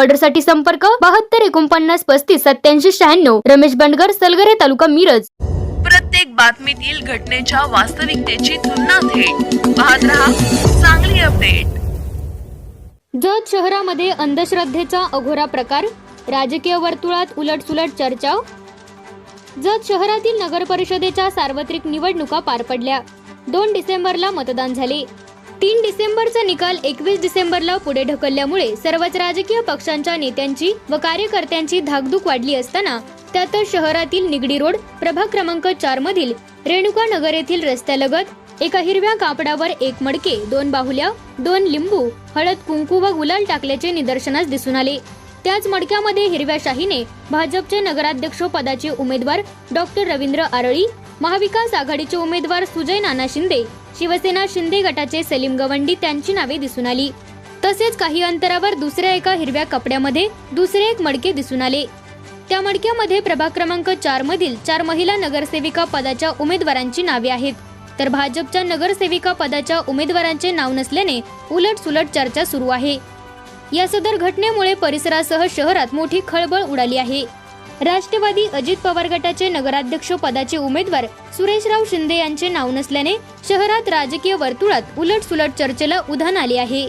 ऑर्डरसाठी संपर्क बहात्तर एकोणपन्नास पस्तीस सत्याऐंशी शहाण्णव. रमेश बंडगर सलगरे तालुका मिरज. प्रत्येक बातमीतील घटनेच्या वास्तविकतेची तुलना थेट. पाहत रहा चांगली अपडेट. जत शहरामध्ये अंधश्रद्धेचा अघोरा प्रकार राजकीय वर्तुळात उलटसुलट चर्चा जत शहरातील नगर परिषदेच्या सार्वत्रिक निवडणुका पार पडल्या. दोन डिसेंबरला मतदान झाले. तीन डिसेंबरचा निकाल एकवीस डिसेंबरला पुढे ढकलल्यामुळे सर्वच राजकीय पक्षांच्या नेत्यांची व कार्यकर्त्यांची धाकधूक वाढली असताना त्यातच शहरातील निगडी रोड प्रभाग क्रमांक चार मधील रेणुका नगर येथील रस्त्यालगत एका हिरव्या कापडावर एक मडके दोन बाहुल्या दोन लिंबू हळद कुंकू व गुलाल टाकल्याचे निदर्शनास दिसून आले. त्याच मडक्यामध्ये हिरव्या शाहीने भाजपचे नगराध्यक्ष पदाचे उमेदवार डॉक्टर रवींद्र आरळी महाविकास आघाडीचे उमेदवार सुजय नाना शिंदे शिवसेना शिंदे गटाचे सलीम गवंडी त्यांची नावे दिसून आली. तसेच काही अंतरावर दुसऱ्या एका हिरव्या कपड्यामध्ये दुसरे एक मडके दिसून आले. त्या मडक्यामध्ये प्रभाग क्रमांक चार मधील चार महिला नगरसेविका पदाच्या उमेदवारांची नावे आहेत. तर भाजपच्या नगरसेविका पदाच्या उमेदवारांचे नाव नसल्याने उलट सुलट चर्चा सुरू आहे. या सदर घटनेमुळे परिसरासह शहरात मोठी खळबळ उडाली आहे. राष्ट्रवादी अजित पवार गटाचे नगराध्यक्ष पदाचे उमेदवार सुरेशराव शिंदे यांचे नाव नसल्याने शहरात राजकीय वर्तुळात उलट सुलट चर्चेला उधाण आले आहे.